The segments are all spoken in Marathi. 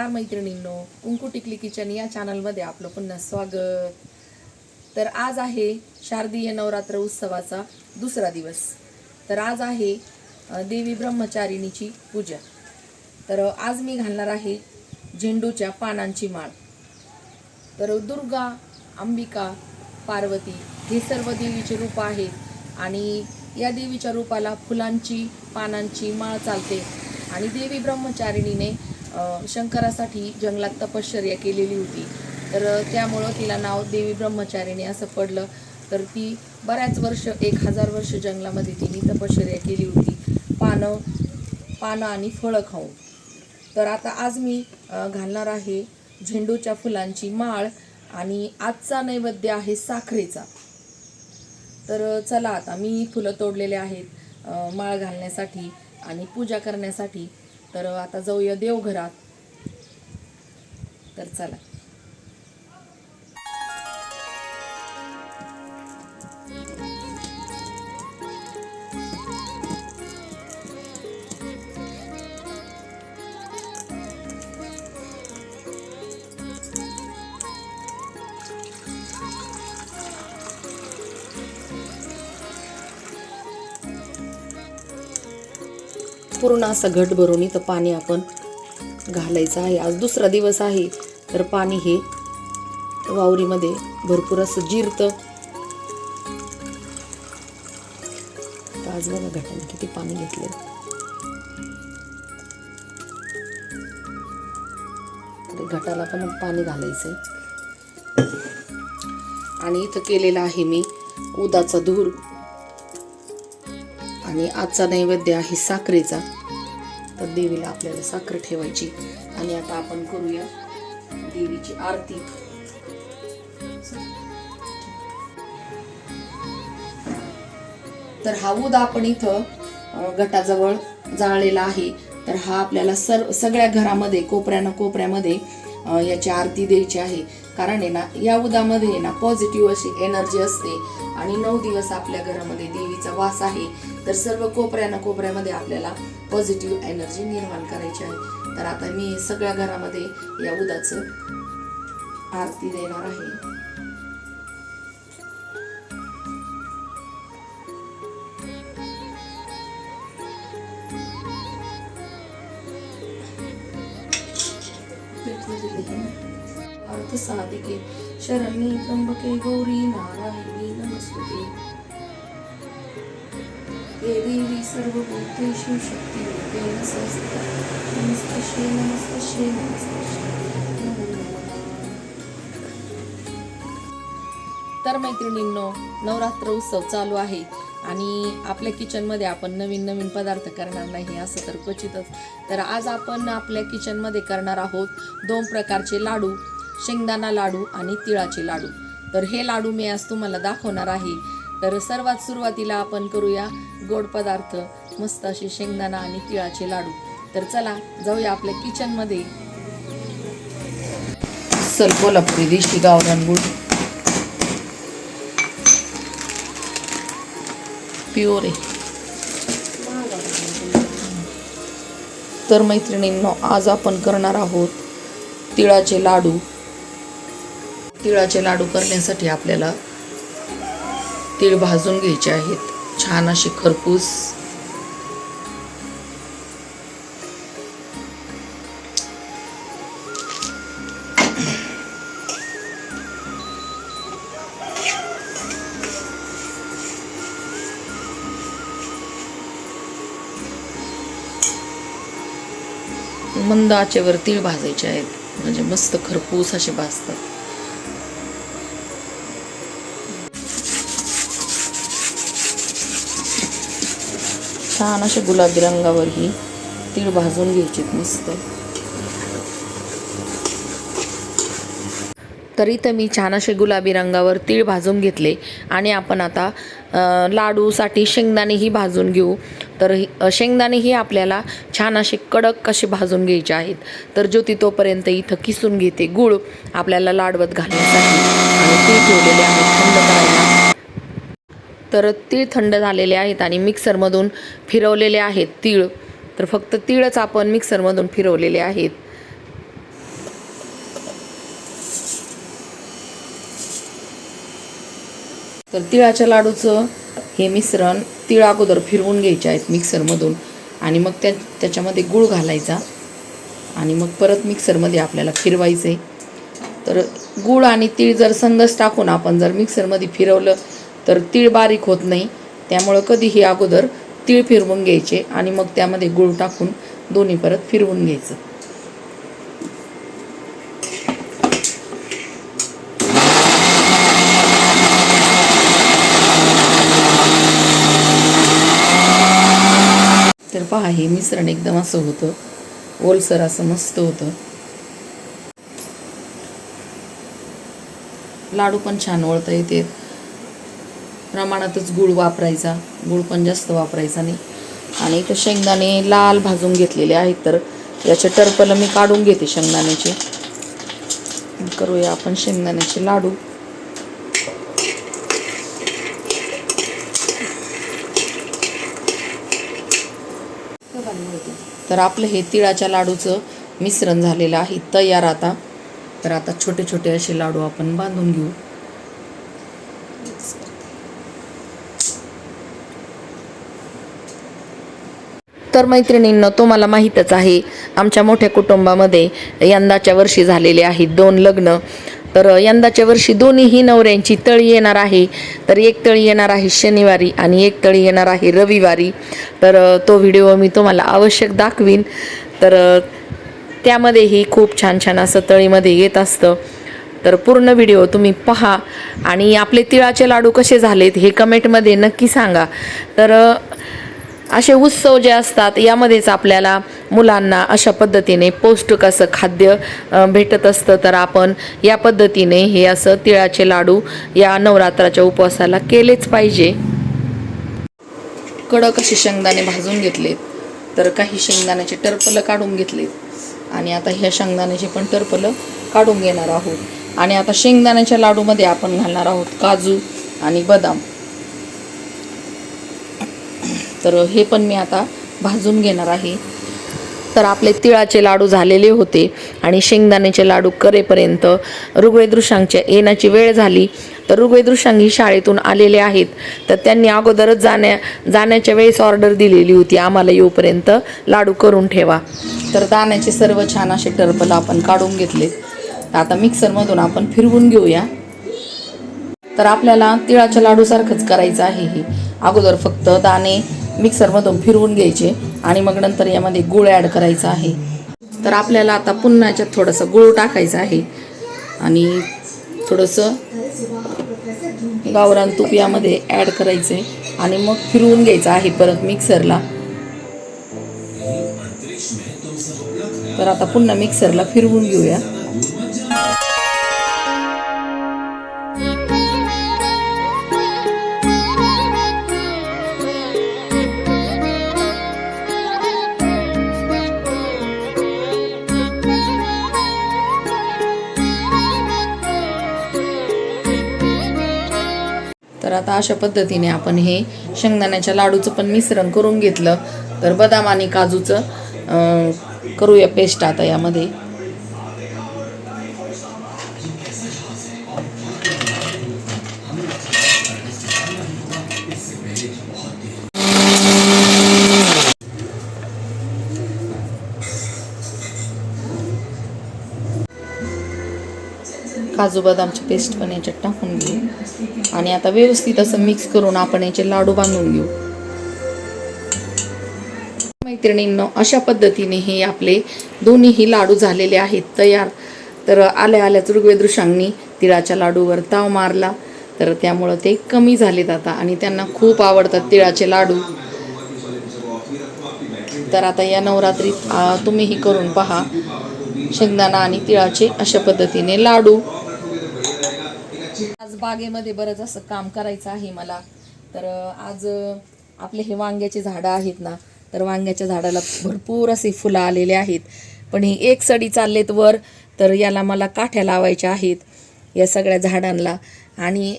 नमस्कार मैत्रिणींनो कुंकू टिकली किचन या चॅनलमध्ये आपलं पुन्हा स्वागत. तर आज आहे शारदीय नवरात्र उत्सवाचा दुसरा दिवस. तर आज आहे देवी ब्रह्मचारिणीची पूजा. तर आज मी घालणार आहे झेंडूच्या पानांची माळ. तर दुर्गा अंबिका पार्वती हे सर्व देवीचे रूप आहेत आणि या देवीच्या रूपाला फुलांची पानांची माळ चालते. आणि देवी ब्रह्मचारिणीने शंकरासाठी जंगलात तपश्चर्या केलेली होती. तर त्यामुळं तिला नाव देवी ब्रह्मचारिणी असं पडलं. तर ती बऱ्याच वर्ष एक हजार वर्ष जंगलामध्ये तिने तपश्चर्या केली होती. पानं पानं आणि फळं खाऊन. तर आता आज मी घालणार आहे झेंडूच्या फुलांची माळ आणि आजचा नैवेद्य आहे साखरेचा. तर चला आता मी फुलं तोडलेले आहेत माळ घालण्यासाठी आणि पूजा करण्यासाठी. तर आता जाऊया देवघरात. तर चला. पूर्ण असं घट भरून इथं पाणी आपण घालायचं आहे. आज दुसरा दिवस आहे तर पाणी हे वावरीमध्ये भरपूर असं जिरतं. आज बघा घटाने किती पाणी घेतलं घटाला पण पाणी घालायचं आणि इथं केलेलं आहे मी उदाचा धूर. आणि आजचा नैवेद्य आहे साखरेचा. तर देवीला आपल्याला साखर ठेवायची. आणि आता आपण करूया देवीची आरती. तर हा उद आपण इथं गटाजवळ जाळलेला आहे. तर हा आपल्याला सर्व सगळ्या घरामध्ये कोपऱ्यानं कोपऱ्यामध्ये याची आरती द्यायची आहे. कारण आहे ना या उदामध्ये ना पॉझिटिव्ह अशी एनर्जी असते. आणि नऊ दिवस आपल्या घरामध्ये देवीचा वास आहे तर सर्व कोपऱ्यानं कोपऱ्यामध्ये आपल्याला पॉझिटिव्ह एनर्जी निर्माण करायची आहे. तर आता मी सगळ्या घरामध्ये या उदाचं आरती देणार आहे. अर्थ साधिके शरण्ये त्र्यंबके गौरी नारायणी नमस्तुते. हे देवी सर्वभूतेषु शक्तिरूपेण संस्थिता नमस्तश्ये नमस्तश्ये नमस्तश्ये नमो नमः. तर मैत्रिणींनो नवरात्र उत्सव चालू आहे आणि आपल्या किचनमध्ये आपण नवीन नवीन पदार्थ करणार नाही असं तर क्वचितच. तर आज आपण आपल्या किचनमध्ये करणार आहोत दोन प्रकारचे लाडू. शेंगदाणा लाडू आणि तिळाचे लाडू. तर हे लाडू मी आज तुम्हाला दाखवणार आहे. तर सर्वात सुरुवातीला आपण करूया गोड पदार्थ मस्त असे शेंगदाणा आणि तिळाचे लाडू. तर चला जाऊया आपल्या किचनमध्ये सल कोल्हापुरी देशी गावरान गुळ प्युअर आहे. तर मैत्रिणींनो आज आपण करणार आहोत तिळाचे लाडू. तिळाचे लाडू करण्यासाठी आपल्याला तीळ भाजून घ्यायचे आहेत. छान अशी खरपूस. मंद आचेवर तीळ भाजायचे आहेत. म्हणजे मस्त खरपूस असे भाजतात. छान असे गुलाबी रंगावर ही तीळ भाजून घ्यायची मस्त. तर मी छान असे गुलाबी रंगावर तीळ भाजून घेतले. आणि आपण आता लाडूसाठी शेंगदाणेही भाजून घेऊ. तर शेंगदाणेही आपल्याला छान असे कडक कसे भाजून घ्यायचे आहेत. तर ज्योती तोपर्यंत इथं किसून घेते गूळ आपल्याला लाडवत घालण्यासाठी. आणि ते ठेवलेले आहेत थंड करायला. तर तीळ थंड झालेले आहेत आणि मिक्सरमधून फिरवलेले आहेत तीळ. तर फक्त तीळच आपण मिक्सरमधून फिरवलेले आहेत. तर तिळाच्या लाडूचं हे मिश्रण तिळ अगोदर फिरवून घ्यायचे आहेत मिक्सरमधून आणि मग त्या त्याच्यामध्ये गूळ घालायचा आणि मग परत मिक्सरमध्ये आपल्याला फिरवायचे. तर गुळ आणि तीळ जर संदस टाकून आपण जर मिक्सरमध्ये फिरवलं तर तीळ बारीक होत नाही. त्यामुळं कधीही अगोदर तीळ फिरवून घ्यायचे आणि मग त्यामध्ये गूळ टाकून दोन्ही परत फिरवून घ्यायचं. तर पहा हे मिश्रण एकदम असं होतं. ओलसर असं मस्त होतं. लाडू पण छान वळता येते. प्रमाणातच गूळ वापरायचा. गूळ पण जास्त वापरायचा नाही. आणि इथं शेंगदाणे लाल भाजून घेतलेले आहेत तर याचे टरपलं मी काढून घेते शेंगदाण्याचे. करूया आपण शेंगदाण्याचे लाडू. तर आपलं हे तिळाच्या लाडूचं मिश्रण झालेलं आहे तयार आता. तर आता छोटे छोटे असे लाडू आपण बांधून घेऊ. तर मैत्रिणींना तुम्हाला माहीतच आहे आमच्या मोठ्या कुटुंबामध्ये यंदाच्या वर्षी झालेले आहेत दोन लग्न. तर यंदाच्या वर्षी दोन्हीही नवऱ्यांची तळी येणार आहे. तर एक तळी येणार आहे शनिवारी आणि एक तळी येणार आहे रविवारी. तर तो व्हिडिओ मी तुम्हाला आवश्यक दाखवीन. तर त्यामध्येही खूप छान छान असं तळीमध्ये येत असतं. तर पूर्ण व्हिडिओ तुम्ही पहा. आणि आपले तिळाचे लाडू कसे झालेत हे कमेंटमध्ये नक्की सांगा. तर असे उत्सव जे असतात यामध्येच आपल्याला मुलांना अशा पद्धतीने पौष्टिक असं खाद्य भेटत असतं. तर आपण या पद्धतीने हे असं तिळाचे लाडू या नवरात्राच्या उपवासाला केलेच पाहिजे. कडक असे शेंगदाणे भाजून घेतलेत. तर काही शेंगदाण्याचे टरपलं काढून घेतलेत. आणि आता ह्या शेंगदाण्याचे पण टरपलं काढून घेणार आहोत. आणि आता शेंगदाण्याच्या लाडूमध्ये आपण घालणार आहोत काजू आणि बदाम. तर हे पण मी आता भाजून घेणार आहे. तर आपले तिळाचे लाडू झालेले होते आणि शेंगदाण्याचे लाडू करेपर्यंत ऋग्वेदृशांगच्या येण्याची वेळ झाली. तर ऋग्वेदृशांग ही शाळेतून आलेले आहेत. तर त्यांनी अगोदरच जाण्या जाण्याच्या वेळेस ऑर्डर दिलेली होती. आम्हाला येऊपर्यंत लाडू करून ठेवा. तर दाण्याचे सर्व छान असे टर्पल आपण काढून घेतले. आता मिक्सरमधून आपण फिरवून घेऊया. तर आपल्याला तिळाच्या लाडूसारखंच करायचं आहे हे. अगोदर फक्त दाणे मिक्सरमधून फिरवून घ्यायचे आणि मग नंतर यामध्ये गुळ ॲड करायचा आहे. तर आपल्याला आता पुन्हा याच्यात थोडंसं गुळ टाकायचं आहे. आणि थोडंसं गावरान तूप यामध्ये ॲड करायचं आहे आणि मग फिरवून घ्यायचं आहे परत मिक्सरला. तर आता पुन्हा मिक्सरला फिरवून घेऊया. आता अशा पद्धतीने आपण हे शेंगदाण्याच्या लाडूचं पण मिश्रण करून घेतलं. तर बदाम आणि काजूचं करूया पेस्ट आता यामध्ये. काजू बदामची पेस्ट पण याच्यात टाकून घेऊ. आणि आता व्यवस्थित असं मिक्स करून आपण याचे लाडू बांधून घेऊ. मैत्रिणींनो अशा पद्धतीने हे आपले दोन्हीही लाडू झालेले आहेत तयार. तर आल्या आल्याच ऋग्वेदृशांनी तिळाच्या लाडूवर ताव मारला. तर त्यामुळं ते कमी झालेत आता आणि त्यांना खूप आवडतात तिळाचे लाडू. तर आता या नवरात्रीत तुम्हीही करून पहा. शेंगदाणा आणि तिळाचे अशा पद्धतीने लाडू. आज बागेमध्ये बरंच असं काम करायचं आहे मला. तर आज आपले हे वांग्याचे झाडं आहेत ना तर वांग्याच्या झाडाला भरपूर असे फुलं आलेले आहेत. पण हे एक सडी चाललेत वर तर याला मला काठ्या लावायच्या आहेत या सगळ्या झाडांना आणि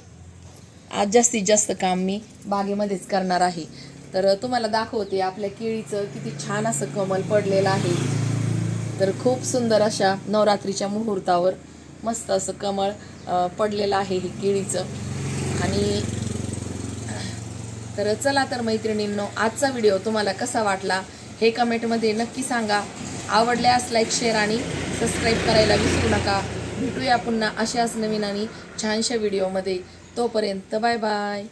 आज जास्तीत जास्त काम मी बागेमध्येच करणार आहे. तर तुम्हाला दाखवते आपल्या केळीचं किती छान असं कमल पडलेलं आहे. तर खूप सुंदर अशा नवरात्रीच्या मुहूर्तावर मस्त असं कमळ पडलेलं आहे हे केळीचं आणि तर चला तर मैत्रिणींनो आजचा व्हिडिओ तुम्हाला कसा वाटला हे कमेंटमध्ये नक्की सांगा. आवडल्यास लाईक शेअर आणि सबस्क्राईब करायला विसरू नका. भेटूया पुन्हा अशाच नवीन आणि छानशा व्हिडिओमध्ये. तोपर्यंत बाय बाय.